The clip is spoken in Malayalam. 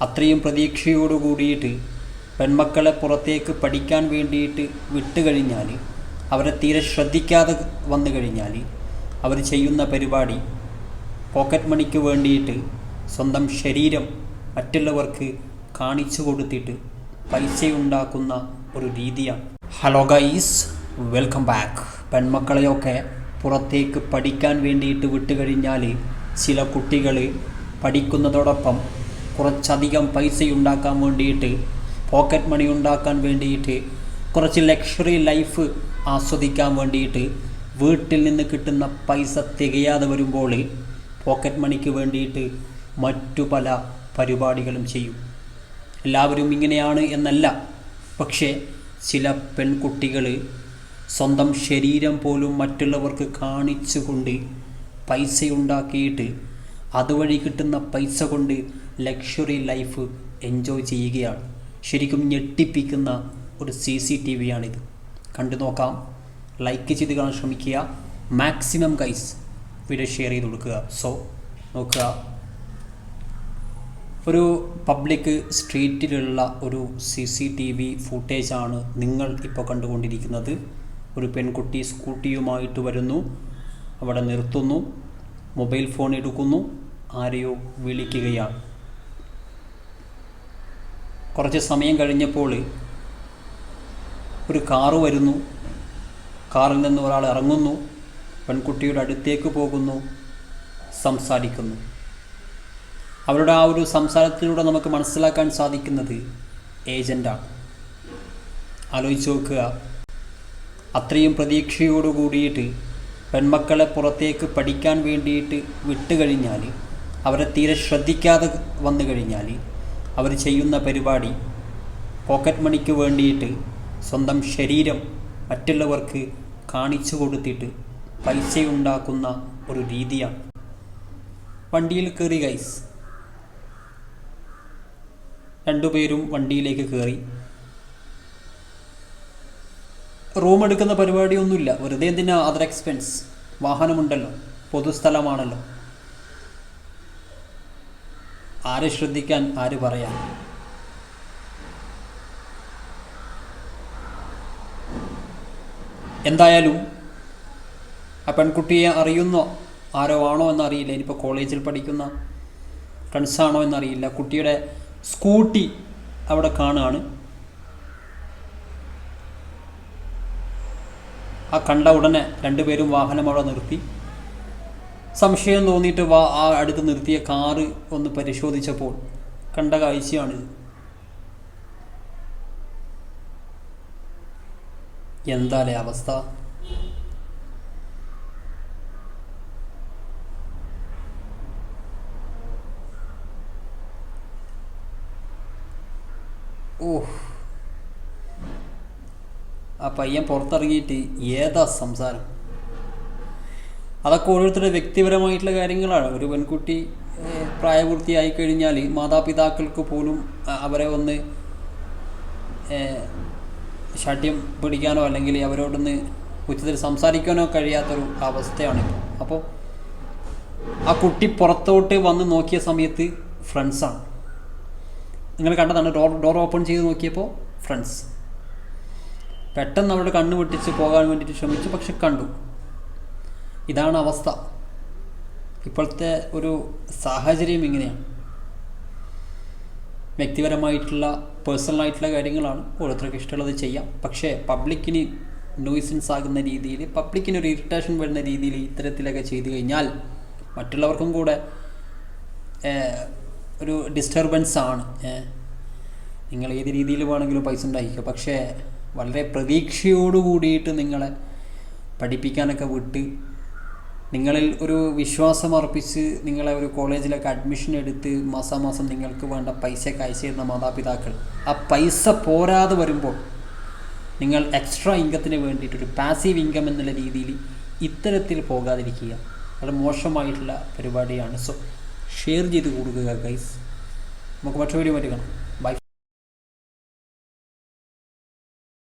അത്രയും പ്രതീക്ഷയോടു കൂടിയിട്ട് പെൺമക്കളെ പുറത്തേക്ക് പഠിക്കാൻ വേണ്ടിയിട്ട് വിട്ടുകഴിഞ്ഞാൽ അവരെ തീരെ ശ്രദ്ധിക്കാതെ വന്നു കഴിഞ്ഞാൽ അവർ ചെയ്യുന്ന പരിപാടി പോക്കറ്റ് മണിക്ക് വേണ്ടിയിട്ട് സ്വന്തം ശരീരം മറ്റുള്ളവർക്ക് കാണിച്ചു കൊടുത്തിട്ട് പൈസയുണ്ടാക്കുന്ന ഒരു രീതിയാണ്. ഹലോ ഗൈസ് വെൽക്കം ബാക്ക് പെൺമക്കളെയൊക്കെ പുറത്തേക്ക് പഠിക്കാൻ വേണ്ടിയിട്ട് വിട്ടുകഴിഞ്ഞാൽ ചില കുട്ടികൾ പഠിക്കുന്നതോടൊപ്പം കുറച്ചധികം പൈസ ഉണ്ടാക്കാൻ വേണ്ടിയിട്ട് പോക്കറ്റ് മണി ഉണ്ടാക്കാൻ വേണ്ടിയിട്ട് കുറച്ച് ലക്ഷറി ലൈഫ് ആസ്വദിക്കാൻ വേണ്ടിയിട്ട് വീട്ടിൽ നിന്ന് കിട്ടുന്ന പൈസ തികയാതെ വരുമ്പോൾ പോക്കറ്റ് മണിക്ക് വേണ്ടിയിട്ട് മറ്റു പല പരിപാടികളും ചെയ്യും. എല്ലാവരും ഇങ്ങനെയാണ് എന്നല്ല. പക്ഷേ ചില പെൺകുട്ടികൾ സ്വന്തം ശരീരം പോലും മറ്റുള്ളവർക്ക് കാണിച്ചുകൊണ്ട് പൈസ ഉണ്ടാക്കിയിട്ട് അതുവഴി കിട്ടുന്ന പൈസ കൊണ്ട് ലക്ഷറി ലൈഫ് എൻജോയ് ചെയ്യുകയാണ്. ശരിക്കും ഞെട്ടിപ്പിക്കുന്ന ഒരു സി സി ടി വിയാണിത്. കണ്ടു നോക്കാം. ലൈക്ക് ചെയ്ത് കാണാൻ ശ്രമിക്കുക. മാക്സിമം ഗൈസ് വീഡിയോ ഷെയർ ചെയ്ത് കൊടുക്കുക. സോ നോക്കുക. ഒരു പബ്ലിക് സ്ട്രീറ്റിലുള്ള ഒരു സി സി ടി വി ഫുട്ടേജാണ് നിങ്ങൾ ഇപ്പോൾ കണ്ടുകൊണ്ടിരിക്കുന്നത്. ഒരു പെൺകുട്ടി സ്കൂട്ടിയുമായിട്ട് വരുന്നു. അവിടെ നിർത്തുന്നു. മൊബൈൽ ഫോൺ എടുക്കുന്നു. ആരെയോ വിളിക്കുകയാണ്. കുറച്ച് സമയം കഴിഞ്ഞപ്പോൾ ഒരു കാറ് വരുന്നു. കാറിൽ നിന്ന് ഒരാൾ ഇറങ്ങുന്നു. പെൺകുട്ടിയുടെ അടുത്തേക്ക് പോകുന്നു. സംസാരിക്കുന്നു. അവരുടെ ആ ഒരു സംസാരത്തിലൂടെ നമുക്ക് മനസ്സിലാക്കാൻ സാധിക്കുന്നത് ഏജന്റാണ് ആലോചിച്ച് നോക്കുക. അത്രയും പ്രതീക്ഷയോട് കൂടിയിട്ട് പെൺമക്കളെ പുറത്തേക്ക് പഠിക്കാൻ വേണ്ടിയിട്ട് വിട്ടുകഴിഞ്ഞാൽ അവരെ തീരെ ശ്രദ്ധിക്കാതെ വന്നു കഴിഞ്ഞാൽ അവർ ചെയ്യുന്ന പരിപാടി പോക്കറ്റ് മണിക്ക് വേണ്ടിയിട്ട് സ്വന്തം ശരീരം മറ്റുള്ളവർക്ക് കാണിച്ചു കൊടുത്തിട്ട് പൈസയുണ്ടാക്കുന്ന ഒരു രീതിയാണ്. വണ്ടിയിൽ കയറി ഗൈസ് രണ്ടുപേരും വണ്ടിയിലേക്ക് കയറി റൂം എടുക്കുന്ന പരിപാടിയൊന്നുമില്ല. വെറുതെ എന്തിനാ അതർ എക്സ്പെൻസ് വാഹനമുണ്ടല്ലോ. പൊതുസ്ഥലമാണല്ലോ ആരെ ശ്രദ്ധിക്കാൻ ആര് പറയാൻ? എന്തായാലും ആ പെൺകുട്ടിയെ അറിയുന്ന? ആരോ ആണോ എന്നറിയില്ല. ഇനിയിപ്പോൾ കോളേജിൽ പഠിക്കുന്ന ഫ്രണ്ട്സാണോ എന്നറിയില്ല. കുട്ടിയുടെ സ്കൂട്ടി അവിടെ കാണുകയാണ് ആ കണ്ട ഉടനെ രണ്ടുപേരും വാഹനം അവിടെ നിർത്തി. സംശയം തോന്നിയിട്ട് വാ ആ അടുത്ത് നിർത്തിയ കാറ് ഒന്ന് പരിശോധിച്ചപ്പോൾ കണ്ട കാഴ്ചയാണിത്. എന്താലേ അവസ്ഥ? ഓ ആ പയ്യൻ പുറത്തിറങ്ങിയിട്ട് ഏതാ സംസാരം? അതൊക്കെ ഓരോരുത്തരുടെ വ്യക്തിപരമായിട്ടുള്ള കാര്യങ്ങളാണ്. ഒരു പെൺകുട്ടി പ്രായപൂർത്തിയായി കഴിഞ്ഞാൽ മാതാപിതാക്കൾക്ക് പോലും അവരെ ഒന്ന് ശാഠ്യം പിടിക്കാനോ അല്ലെങ്കിൽ അവരോടൊന്ന് ഉച്ചത്തിൽ സംസാരിക്കാനോ കഴിയാത്തൊരു അവസ്ഥയാണ് അപ്പോൾ ആ കുട്ടി പുറത്തോട്ട് വന്ന് നോക്കിയ സമയത്ത് ഫ്രണ്ട്സാണ് നിങ്ങൾ കണ്ടതാണ് ഡോർ ഡോർ ഓപ്പൺ ചെയ്ത് നോക്കിയപ്പോൾ ഫ്രണ്ട്സ് പെട്ടെന്ന് അവരുടെ കണ്ണ് വെട്ടിച്ച് പോകാൻ വേണ്ടിയിട്ട് ശ്രമിച്ചു പക്ഷെ കണ്ടു. ഇതാണ് അവസ്ഥ. ഇപ്പോഴത്തെ ഒരു സാഹചര്യം ഇങ്ങനെയാണ്. വ്യക്തിപരമായിട്ടുള്ള പേഴ്സണലായിട്ടുള്ള കാര്യങ്ങളാണ് ഓരോരുത്തർക്ക് ഇഷ്ടമുള്ളത് ചെയ്യാം. പക്ഷേ പബ്ലിക്കിന് നോയ്സൻസ് ആകുന്ന രീതിയിൽ പബ്ലിക്കിന് ഒരു ഇറിറ്റേഷൻ വരുന്ന രീതിയിൽ ഇത്തരത്തിലൊക്കെ ചെയ്തു കഴിഞ്ഞാൽ മറ്റുള്ളവർക്കും കൂടെ ഒരു ഡിസ്റ്റർബൻസ് ആണ്. നിങ്ങൾ ഏത് രീതിയിൽ വേണമെങ്കിലും പൈസ ഉണ്ടാക്കിക്കുക പക്ഷേ വളരെ പ്രതീക്ഷയോട് കൂടിയിട്ട് നിങ്ങളെ പഠിപ്പിക്കാനൊക്കെ വിട്ട് നിങ്ങളിൽ ഒരു വിശ്വാസം അർപ്പിച്ച് നിങ്ങളെ ഒരു കോളേജിലൊക്കെ അഡ്മിഷൻ എടുത്ത് മാസാമാസം നിങ്ങൾക്ക് വേണ്ട പൈസ അയച്ചു തരുന്ന മാതാപിതാക്കൾ. ആ പൈസ പോരാതെ വരുമ്പോൾ നിങ്ങൾ എക്സ്ട്രാ ഇൻകത്തിന് വേണ്ടിയിട്ട് ഒരു പാസീവ് ഇൻകം എന്നുള്ള രീതിയിൽ ഇത്തരത്തിൽ പോകാതിരിക്കുക. വളരെ മോശമായിട്ടുള്ള പരിപാടിയാണ്. സോ ഷെയർ ചെയ്ത് കൊടുക്കുക ഗൈസ് നമുക്ക് മറ്റൊരു പറ്റി കാണാം.